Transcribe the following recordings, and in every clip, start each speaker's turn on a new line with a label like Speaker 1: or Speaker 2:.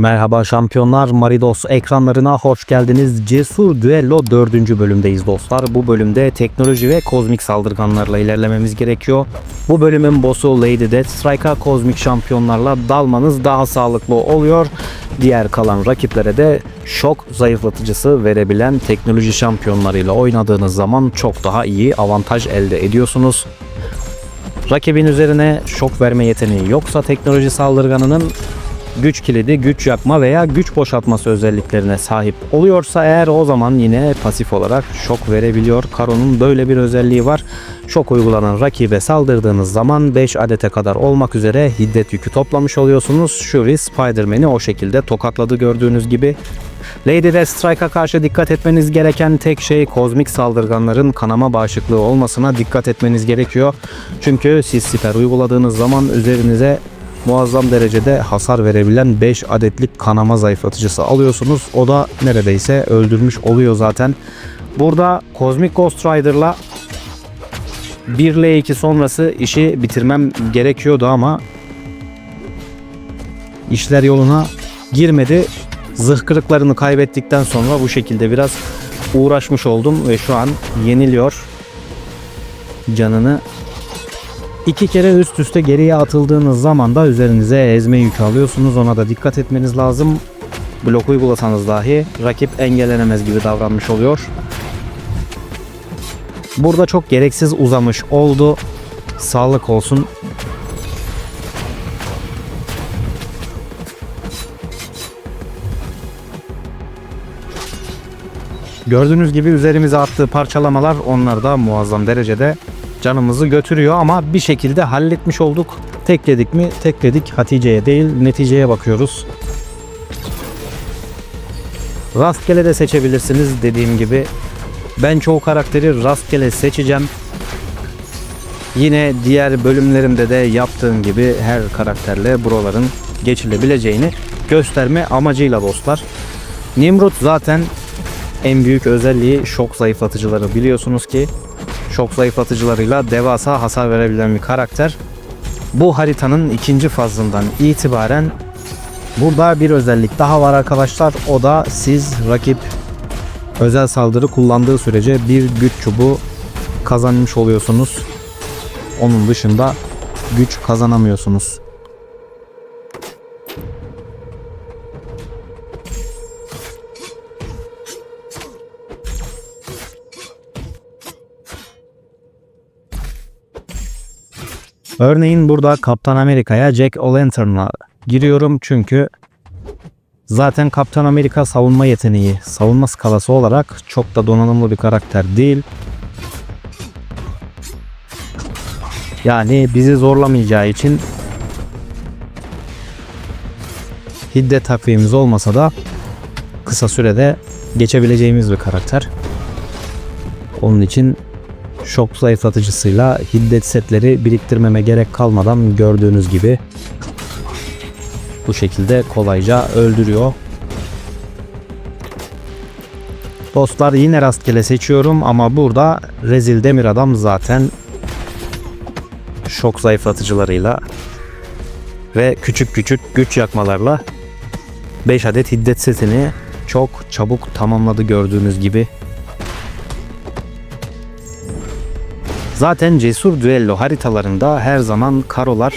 Speaker 1: Merhaba şampiyonlar Maridos ekranlarına hoş geldiniz. Cesur Düello 4. bölümdeyiz dostlar. Bu bölümde teknoloji ve kozmik saldırganlarla ilerlememiz gerekiyor. Bu bölümün boss'u Lady Deathstrike'a kozmik şampiyonlarla dalmanız daha sağlıklı oluyor. Diğer kalan rakiplere de şok zayıflatıcısı verebilen teknoloji şampiyonlarıyla oynadığınız zaman çok daha iyi avantaj elde ediyorsunuz. Rakibin üzerine şok verme yeteneği yoksa teknoloji saldırganının güç kilidi, güç yakma veya güç boşaltması özelliklerine sahip oluyorsa eğer o zaman yine pasif olarak şok verebiliyor. Karo'nun böyle bir özelliği var. Şok uygulanan rakibe saldırdığınız zaman 5 adete kadar olmak üzere hiddet yükü toplamış oluyorsunuz. Shuri Spider-Man'i o şekilde tokatladı gördüğünüz gibi. Lady Deathstrike'a karşı dikkat etmeniz gereken tek şey kozmik saldırganların kanama bağışıklığı olmasına dikkat etmeniz gerekiyor. Çünkü siz siper uyguladığınız zaman üzerinize muazzam derecede hasar verebilen 5 adetlik kanama zayıflatıcısı alıyorsunuz. O da neredeyse öldürmüş oluyor zaten. Burada Cosmic Ghost Rider'la 1 L2 sonrası işi bitirmem gerekiyordu ama işler yoluna girmedi. Zırh kırıklarını kaybettikten sonra bu şekilde biraz uğraşmış oldum ve şu an yeniliyor. Canını İki kere üst üste geriye atıldığınız zaman da üzerinize ezme yükü alıyorsunuz. Ona da dikkat etmeniz lazım. Blok uygulasanız dahi rakip engellenemez gibi davranmış oluyor. Burada çok gereksiz uzamış oldu. Sağlık olsun. Gördüğünüz gibi üzerimize attığı parçalamalar onlar da muazzam derecede canımızı götürüyor ama bir şekilde halletmiş olduk. Tekledik mi? Tekledik. Hatice'ye değil neticeye bakıyoruz. Rastgele de seçebilirsiniz dediğim gibi. Ben çoğu karakteri rastgele seçeceğim. Yine diğer bölümlerimde de yaptığım gibi her karakterle buraların geçilebileceğini gösterme amacıyla dostlar. Nimrod zaten en büyük özelliği şok zayıflatıcıları biliyorsunuz ki şok zayıflatıcılarıyla devasa hasar verebilen bir karakter. Bu haritanın ikinci fazından itibaren burada bir özellik daha var arkadaşlar. O da siz rakip özel saldırı kullandığı sürece bir güç çubuğu kazanmış oluyorsunuz. Onun dışında güç kazanamıyorsunuz. Örneğin burada Kaptan Amerika'ya Jack O'Lantern'la giriyorum çünkü zaten Kaptan Amerika savunma yeteneği, savunma skalası olarak çok da donanımlı bir karakter değil. Yani bizi zorlamayacağı için hiddet takvimimiz olmasa da kısa sürede geçebileceğimiz bir karakter. Onun için şok zayıflatıcısıyla hiddet setleri biriktirmeme gerek kalmadan gördüğünüz gibi bu şekilde kolayca öldürüyor. Dostlar yine rastgele seçiyorum ama burada rezil demir adam zaten şok zayıflatıcılarıyla ve küçük küçük güç yakmalarla 5 adet hiddet setini çok çabuk tamamladı gördüğünüz gibi. Zaten cesur düello haritalarında her zaman karolar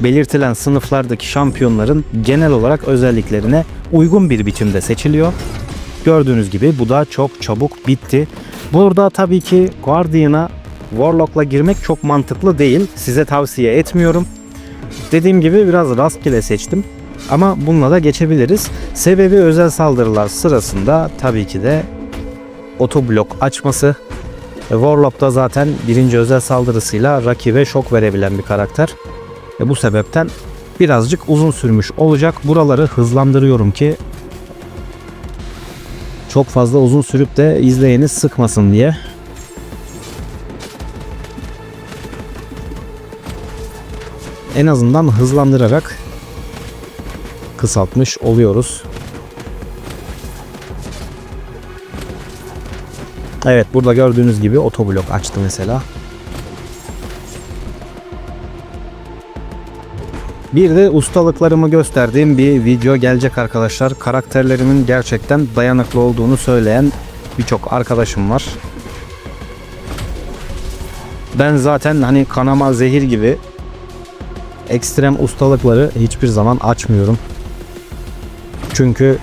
Speaker 1: belirtilen sınıflardaki şampiyonların genel olarak özelliklerine uygun bir biçimde seçiliyor. Gördüğünüz gibi bu da çok çabuk bitti. Burada tabii ki Guardian'a Warlock'la girmek çok mantıklı değil. Size tavsiye etmiyorum. Dediğim gibi biraz rastgele seçtim. Ama bununla da geçebiliriz. Sebebi özel saldırılar sırasında tabii ki de otoblok açması Warlock da zaten birinci özel saldırısıyla rakibe şok verebilen bir karakter. E bu sebepten birazcık uzun sürmüş olacak. Buraları hızlandırıyorum ki çok fazla uzun sürüp de izleyeni sıkmasın diye. En azından hızlandırarak kısaltmış oluyoruz. Evet burada gördüğünüz gibi otoblok açtı mesela. Bir de ustalıklarımı gösterdiğim bir video gelecek arkadaşlar. Karakterlerimin gerçekten dayanıklı olduğunu söyleyen birçok arkadaşım var. Ben zaten hani kanama zehir gibi ekstrem ustalıkları hiçbir zaman açmıyorum. Çünkü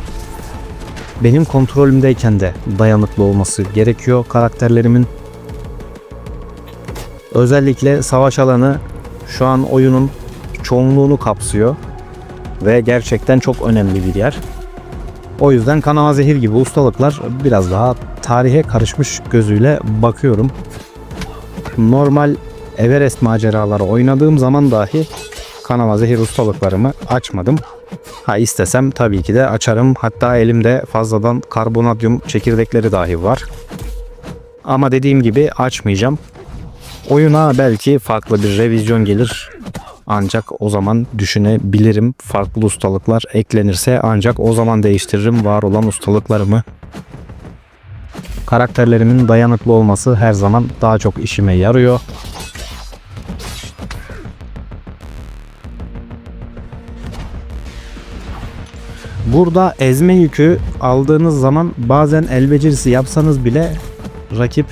Speaker 1: benim kontrolümdeyken de dayanıklı olması gerekiyor karakterlerimin. Özellikle savaş alanı şu an oyunun çoğunluğunu kapsıyor ve gerçekten çok önemli bir yer. O yüzden kanama zehir gibi ustalıklar biraz daha tarihe karışmış gözüyle bakıyorum. Normal Everest maceraları oynadığım zaman dahi kanama zehir ustalıklarımı açmadım. Ha istesem tabii ki de açarım. Hatta elimde fazladan karbonadium çekirdekleri dahi var. Ama dediğim gibi açmayacağım. Oyuna belki farklı bir revizyon gelir. Ancak o zaman düşünebilirim. Farklı ustalıklar eklenirse ancak o zaman değiştiririm var olan ustalıklarımı. Karakterlerimin dayanıklı olması her zaman daha çok işime yarıyor. Burada ezme yükü aldığınız zaman bazen el becerisi yapsanız bile rakip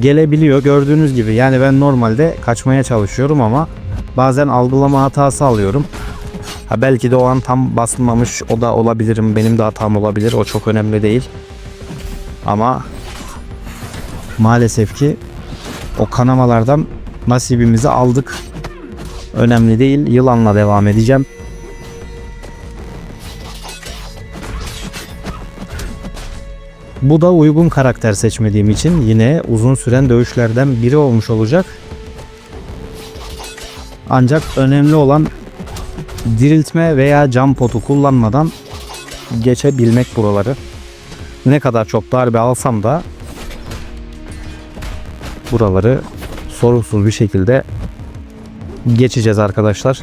Speaker 1: gelebiliyor gördüğünüz gibi. Yani ben normalde kaçmaya çalışıyorum ama bazen algılama hatası alıyorum. Ha belki de o an tam basılmamış o da olabilirim. Benim de hatam olabilir. O çok önemli değil. Ama maalesef ki o kanamalardan nasibimizi aldık. Önemli değil. Yılanla devam edeceğim. Bu da uygun karakter seçmediğim için yine uzun süren dövüşlerden biri olmuş olacak. Ancak önemli olan diriltme veya cam potu kullanmadan geçebilmek buraları. Ne kadar çok darbe alsam da buraları sorunsuz bir şekilde geçeceğiz arkadaşlar.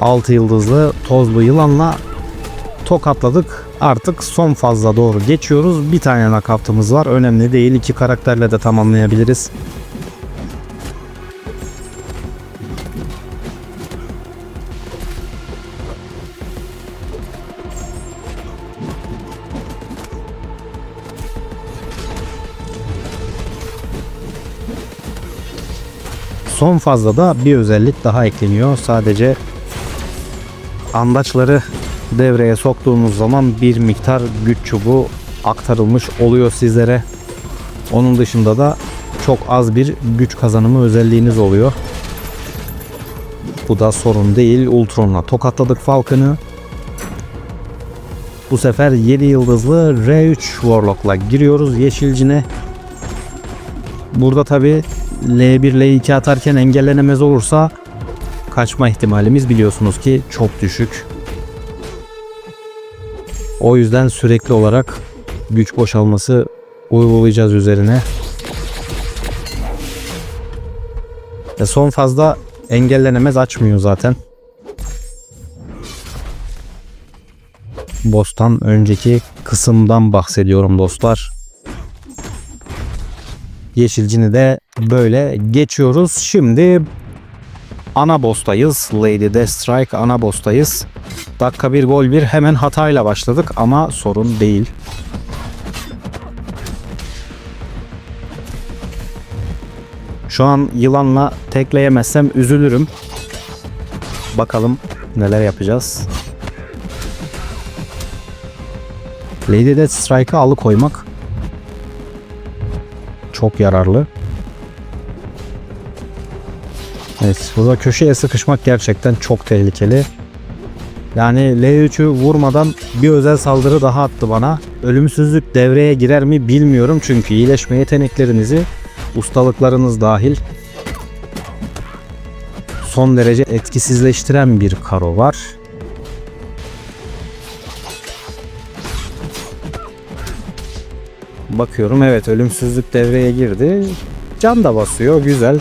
Speaker 1: Altı yıldızlı tozlu yılanla tokatladık. Artık son fazla doğru geçiyoruz. Bir tane nakavtımız var. Önemli değil. İki karakterle de tamamlayabiliriz. Son fazla da bir özellik daha ekleniyor. Sadece andaçları devreye soktuğunuz zaman bir miktar güç çubuğu aktarılmış oluyor sizlere. Onun dışında da çok az bir güç kazanımı özelliğiniz oluyor. Bu da sorun değil. Ultron'la tokatladık Falcon'ı. Bu sefer 7 yıldızlı R3 Warlock'la giriyoruz yeşilcine. Burada tabi L1 L2 atarken engellenemez olursa kaçma ihtimalimiz biliyorsunuz ki çok düşük. O yüzden sürekli olarak güç boşalması uygulayacağız üzerine. E son fazla engellenemez açmıyor zaten. Boss'tan önceki kısımdan bahsediyorum dostlar. Yeşilcini de böyle geçiyoruz. Şimdi ana boss'tayız. Lady Deathstrike ana boss'tayız. Dakika 1 gol 1 hemen hatayla başladık ama sorun değil. Şu an yılanla tekleyemezsem üzülürüm. Bakalım neler yapacağız. Lady Deathstrike'ı alıkoymak çok yararlı. Evet burada köşeye sıkışmak gerçekten çok tehlikeli. Yani L3'ü vurmadan bir özel saldırı daha attı bana. Ölümsüzlük devreye girer mi bilmiyorum çünkü iyileşme yeteneklerinizi ustalıklarınız dahil son derece etkisizleştiren bir karo var. Bakıyorum evet ölümsüzlük devreye girdi. Can da basıyor güzel.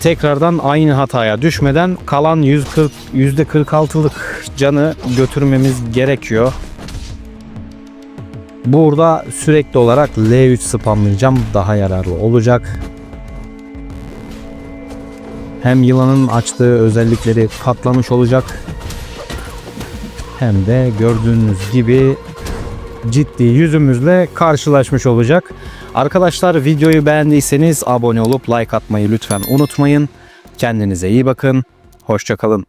Speaker 1: Tekrardan aynı hataya düşmeden kalan 140 %46'lık canı götürmemiz gerekiyor. Burada sürekli olarak L3 spamlayacağım daha yararlı olacak. Hem yılanın açtığı özellikleri katlamış olacak. Hem de gördüğünüz gibi ciddi yüzümüzle karşılaşmış olacak. Arkadaşlar videoyu beğendiyseniz abone olup like atmayı lütfen unutmayın. Kendinize iyi bakın. Hoşçakalın.